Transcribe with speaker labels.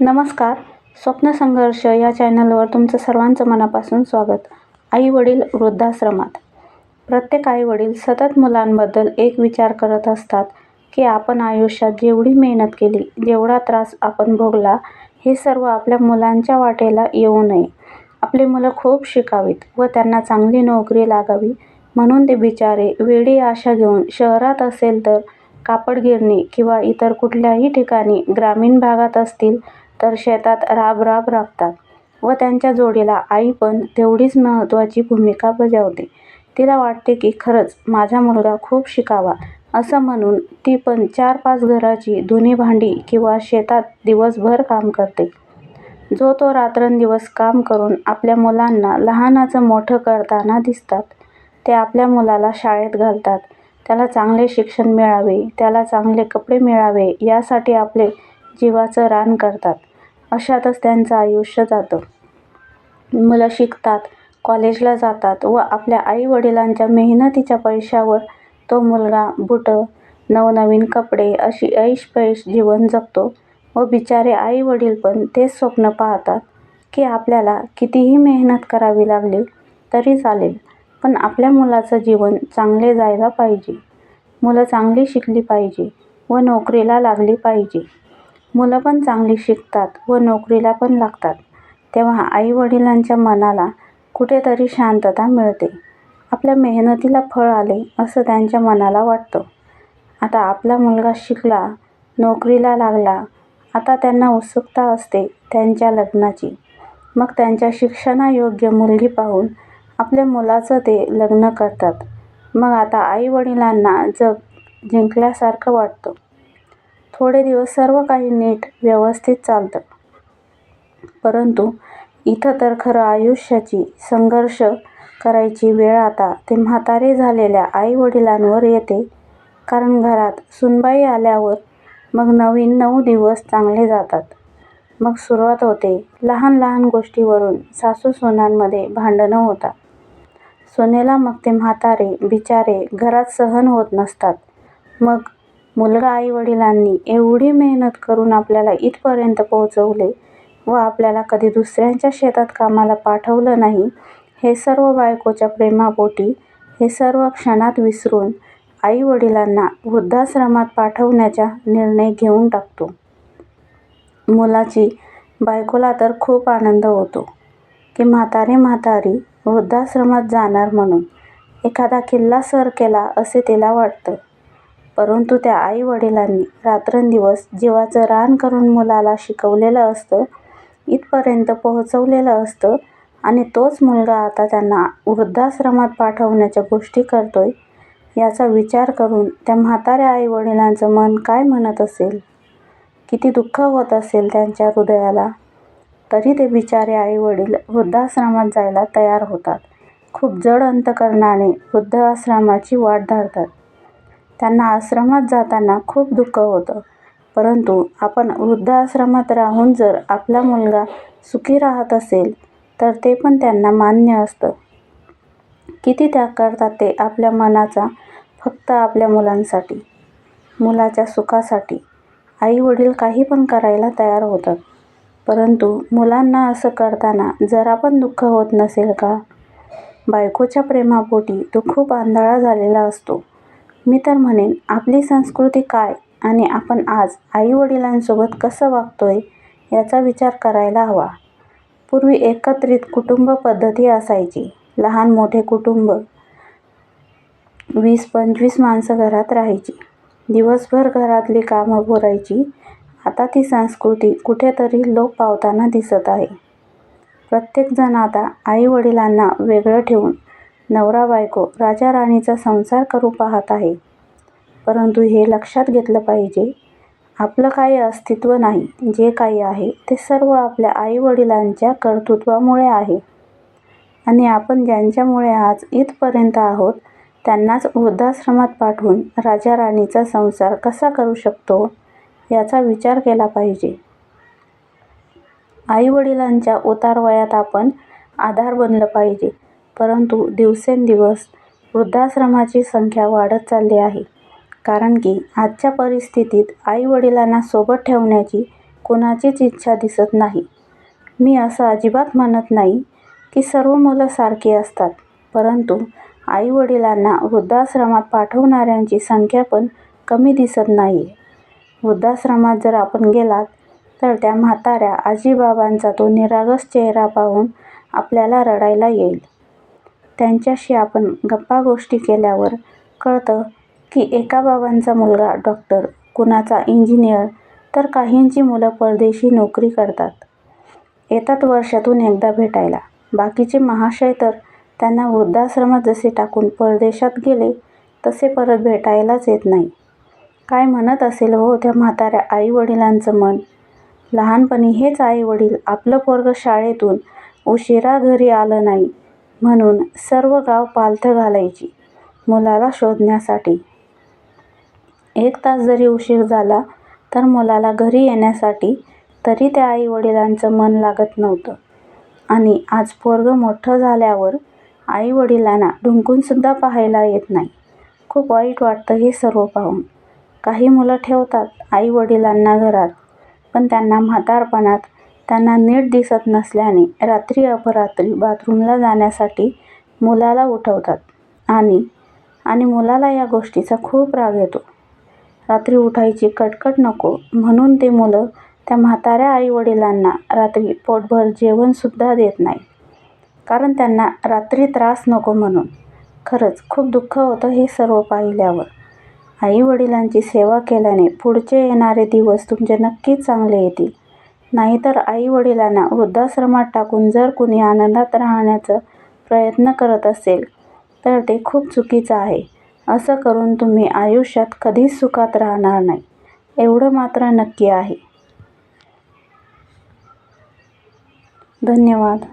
Speaker 1: नमस्कार. स्वप्न संघर्ष या चॅनलवर तुमचं सर्वांचं मनापासून स्वागत. आई वडील वृद्धाश्रमात. प्रत्येक आई वडील सतत मुलांबद्दल एक विचार करत असतात की आपण आयुष्यात जेवढी मेहनत केली जेवढा त्रास आपण भोगला हे सर्व आपल्या मुलांच्या वाटेला येऊ नये. आपले मुलं खूप शिकावीत व त्यांना चांगली नोकरी लागावी म्हणून ते बिचारे वेडी आशा घेऊन शहरात असेल तर कापड गिरणी किंवा इतर कुठल्याही ठिकाणी ग्रामीण भागात असतील तर शेतात राब राब राबतात व त्यांच्या जोडीला आई पण तेवढीच महत्त्वाची भूमिका बजावते. तिला वाटते की खरंच माझा मुलगा खूप शिकावा असं म्हणून ती पण चार पाच घराची धुणी भांडी किंवा शेतात दिवसभर काम करते. जो तो रात्रंदिवस काम करून आपल्या मुलांना लहानाचं मोठं करताना दिसतात ते आपल्या मुलाला शाळेत घालतात. त्याला चांगले शिक्षण मिळावे त्याला चांगले कपडे मिळावे यासाठी आपले जीवाचं रान करतात. अशातच त्यांचं आयुष्य जातं. मुलं शिकतात कॉलेजला जातात व आपल्या आईवडिलांच्या मेहनतीच्या पैशावर तो मुलगा बुटं नवनवीन कपडे अशी ऐशपैश जीवन जगतो व बिचारे आईवडील पण तेच स्वप्न पाहतात की आपल्याला कितीही मेहनत करावी लागली तरी चालेल पण आपल्या मुलाचं जीवन चांगले जायला पाहिजे. मुलं चांगली शिकली पाहिजे व नोकरीला लागली पाहिजे. मुलं पण चांगली शिकतात व नोकरीला पण लागतात. तेव्हा आईवडिलांच्या मनाला कुठेतरी शांतता मिळते. आपल्या मेहनतीला फळ आले असं त्यांच्या मनाला वाटतं. आता आपला मुलगा शिकला नोकरीला लागला आता त्यांना उत्सुकता असते त्यांच्या लग्नाची. मग त्यांच्या शिक्षणायोग्य मुलगी पाहून आपल्या मुलाचं ते लग्न करतात. मग आता आईवडिलांना जग जिंकल्यासारखं वाटतं. थोडे दिवस सर्व काही नीट व्यवस्थित चालतं. परंतु इथं तर खरं आयुष्याची संघर्ष करायची वेळ आता ते म्हातारे झालेल्या आईवडिलांवर येते. कारण घरात सुनबाई आल्यावर मग नवीन नऊ दिवस चांगले जातात. मग सुरुवात होते लहान लहान गोष्टीवरून सासू सुनांमध्ये भांडणं होतात. सुनेला मग ते म्हातारे बिचारे घरात सहन होत नसतात. मग मुलगा आईवडिलांनी एवढी मेहनत करून आपल्याला इथपर्यंत पोहोचवले व आपल्याला कधी दुसऱ्यांच्या शेतात कामाला पाठवलं नाही हे सर्व बायकोच्या प्रेमापोटी हे सर्व क्षणात विसरून आईवडिलांना वृद्धाश्रमात पाठवण्याचा निर्णय घेऊन टाकतो. मुलाची बायकोला तर खूप आनंद होतो की म्हातारे म्हातारी वृद्धाश्रमात जाणार म्हणून एखादा किल्ला सर केला असे तिला वाटतं. परंतु त्या आईवडिलांनी रात्रंदिवस जीवाचं रान करून मुलाला शिकवलेलं असतं इथपर्यंत पोहोचवलेलं असतं आणि तोच मुलगा आता त्यांना वृद्धाश्रमात पाठवण्याच्या गोष्टी करतोय याचा विचार करून त्या म्हाताऱ्या आईवडिलांचं मन काय म्हणत असेल? किती दुःख होत असेल त्यांच्या हृदयाला? तरी ते बिचारे आईवडील वृद्धाश्रमात जायला तयार होतात. खूप जड अंतकरणाने वृद्धाश्रमाची वाट धरतात. त्यांना आश्रमात जाताना खूप दुःख होतं. परंतु आपण वृद्धाश्रमात राहून जर आपला मुलगा सुखी राहत असेल तर ते पण त्यांना मान्य असतं. किती त्याग करतात ते आपल्या मनाचा फक्त आपल्या मुलांसाठी मुलाच्या सुखासाठी. आई-वडील काही पण करायला तयार होतात. परंतु मुलांना असं करताना जरा पण दुःख होत नसेल का? बायकोच्या प्रेमापोटी तो खूप आंधळा झालेला असतो. मी तर म्हणेन आपली संस्कृती काय आणि आपण आज आई-वडिलांसोबत कसं वागतोय याचा विचार करायला हवा. पूर्वी एकत्रित कुटुंब पद्धती असायची. लहान मोठे कुटुंब वीस पंचवीस माणसं घरात राहायची. दिवसभर घरातली कामं पुरायची आता ती संस्कृती कुठेतरी लोप पावताना दिसत आहे. प्रत्येकजण आता आई-वडिलांना वेगळं ठेवून नवरा बायको राजा राणीचा संसार करू पाहत आहे. परंतु हे लक्षात घेतलं पाहिजे आपलं काही अस्तित्व नाही. जे काही आहे ते सर्व आपल्या आईवडिलांच्या कर्तृत्वामुळे आहे. आणि आपण ज्यांच्यामुळे आज इथपर्यंत आहोत त्यांनाच वृद्धाश्रमात पाठवून राजा राणीचा संसार कसा करू शकतो याचा विचार केला पाहिजे. आईवडिलांच्या उतारवयात आपण आधार बनलं पाहिजे. परंतु दिवसेंदिवस वृद्धाश्रमाची संख्या वाढत चालली आहे कारण की आजच्या परिस्थितीत आई-वडिलांना सोबत ठेवण्याची कुणाचीच इच्छा दिसत नाही. मी असं अजिबात म्हणत नाही की सर्व मुलं सारखी असतात. परंतु आई-वडिलांना वृद्धाश्रमात पाठवणाऱ्यांची संख्या पण कमी दिसत नाहीये. वृद्धाश्रमात जर आपण गेलात तर त्या म्हाताऱ्या आजीबाबांचा तो निरागस चेहरा पाहून आपल्याला रडायला येईल. त्यांच्याशी आपण गप्पा-गोष्टी केल्यावर कळतं की एका बाबांचा मुलगा डॉक्टर, कुणाचा इंजिनियर तर काहींची मुलं परदेशी नोकरी करतात. येतात वर्षातून एकदा भेटायला. बाकीचे महाशय तर त्यांना वृद्धाश्रमात जसे टाकून परदेशात गेले तसे परत भेटायलाच येत नाही. काय म्हणत असेल हो त्या म्हाताऱ्या आई-वडिलांचं मन? लहानपणी हेच आई-वडील आपलं पोरग शाळेतून उशिरा घरी आलं नाही म्हणून सर्व गाव पालथं घालायची मुलाला शोधण्यासाठी. एक तास जरी उशीर झाला तर मुलाला घरी येण्यासाठी तरी त्या आई-वडिलांचं मन लागत नव्हतं. आणि आज पोरगं मोठं झाल्यावर आई-वडिलांना ढुंकूनसुद्धा पाहायला येत नाही. खूप वाईट वाटतं हे सर्व पाहून. काही मुलं ठेवतात आई-वडिलांना घरात, पण त्यांना म्हातारपणात त्यांना नीट दिसत नसल्याने रात्री अपरात्री बाथरूमला जाण्यासाठी मुलाला उठवतात आणि आणि मुलाला या गोष्टीचा खूप राग येतो. रात्री उठायची कटकट नको म्हणून ते मुलं त्या म्हाताऱ्या आईवडिलांना रात्री पोटभर जेवणसुद्धा देत नाही कारण त्यांना रात्री त्रास नको म्हणून. खरंच खूप दुःख होतं हे सर्व पाहिल्यावर. आईवडिलांची सेवा केल्याने पुढचे येणारे दिवस तुमचे नक्कीच चांगले येतील. नाहीतर आई-वडिलांना वृद्धाश्रमात टाकून जर कुणी आनंदात राहण्याचा प्रयत्न करत असेल तर ते खूप चुकीचं आहे. असं करून तुम्ही आयुष्यात कधीच सुखात राहणार नाही एवढं मात्र नक्की आहे. धन्यवाद.